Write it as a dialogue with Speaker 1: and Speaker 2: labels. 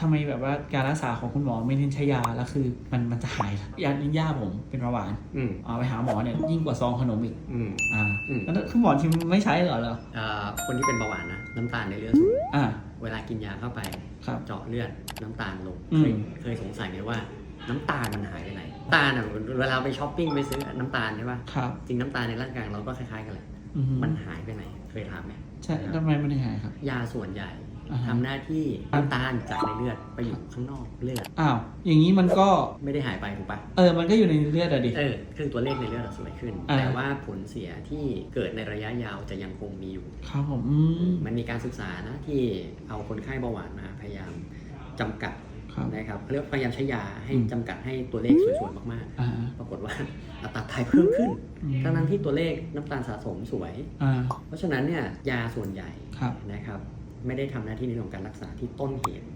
Speaker 1: ทำไมแบบว่าการรักษาของคุณหมอไม่เน้นใช้ยาแล้วคือ มันมันจะหายยาย่าผมเป็นเบาหวาน
Speaker 2: อืม
Speaker 1: เอาไปหาหมอเนี่ยยิ่งกว่าซองขนมอีก
Speaker 2: อืม
Speaker 1: อ่า
Speaker 2: อืม
Speaker 1: แล้วคุณหมอที่ไม่ใช้เหรอเหรอ
Speaker 2: เอ่อคนที่เป็นเบาหวานนะน้ำตาลในเลือดสูง
Speaker 1: อ่า
Speaker 2: เวลากินยาเข้าไป
Speaker 1: ครับ
Speaker 2: เจาะเลือดน้ำตาลลง
Speaker 1: อื
Speaker 2: เค
Speaker 1: ม
Speaker 2: ยเคยสงสัยไหมว่าน้ำตาลมันหายไปไหนน้ำตาลอะเวลาไปช้อปปิ้งไปซื้อน้ำตาลใช่ป่ะ
Speaker 1: ครับ
Speaker 2: จริงน้ำตาลในร่างกายเราก็คล้ายๆกันแหละ
Speaker 1: อือฮึ
Speaker 2: มันหายไปไหนเคยถามไหม
Speaker 1: ใช่ทำไมมันถึงหายครับ
Speaker 2: ยาส่วนใหญ่
Speaker 1: อ่าฮะ
Speaker 2: ทำหน้าที่น้ำตาลจากในเลือดไปอยู่ข้างนอกเลือด
Speaker 1: อ้าว อย่างนี้มันก็
Speaker 2: ไม่ได้หายไปถูกปะ
Speaker 1: เออ มันก็อยู่ในเลือดอะดิ
Speaker 2: เออคือตัวเลขในเลือดอะสวยขึ้น
Speaker 1: อ่า
Speaker 2: แต่ว่าผลเสียที่เกิดในระยะยาวจะยังคงมีอยู่
Speaker 1: ครับผมอืม
Speaker 2: มันมีการศึกษานะที่เอาคนไข้เบาหวานมาพยายามจำกัด
Speaker 1: ครับ
Speaker 2: นะครับเรียกว่าพยายามใช้ยาให้
Speaker 1: อืม
Speaker 2: จำกัดให้ตัวเลขสวยๆมาก
Speaker 1: อ่า
Speaker 2: ๆ ปรากฏว่า อัตราตายเพิ่มขึ้น
Speaker 1: อืม
Speaker 2: ทั้งนั้นที่ตัวเลขน้ำตาลสะสมสวย
Speaker 1: อ่า
Speaker 2: เพราะฉะนั้นเนี่ยยาส่วนใหญ่
Speaker 1: ครับ
Speaker 2: นะครับ ไม่ได้ทำหน้าที่ในเรื่องของการรักษาที่ต้นเหตุ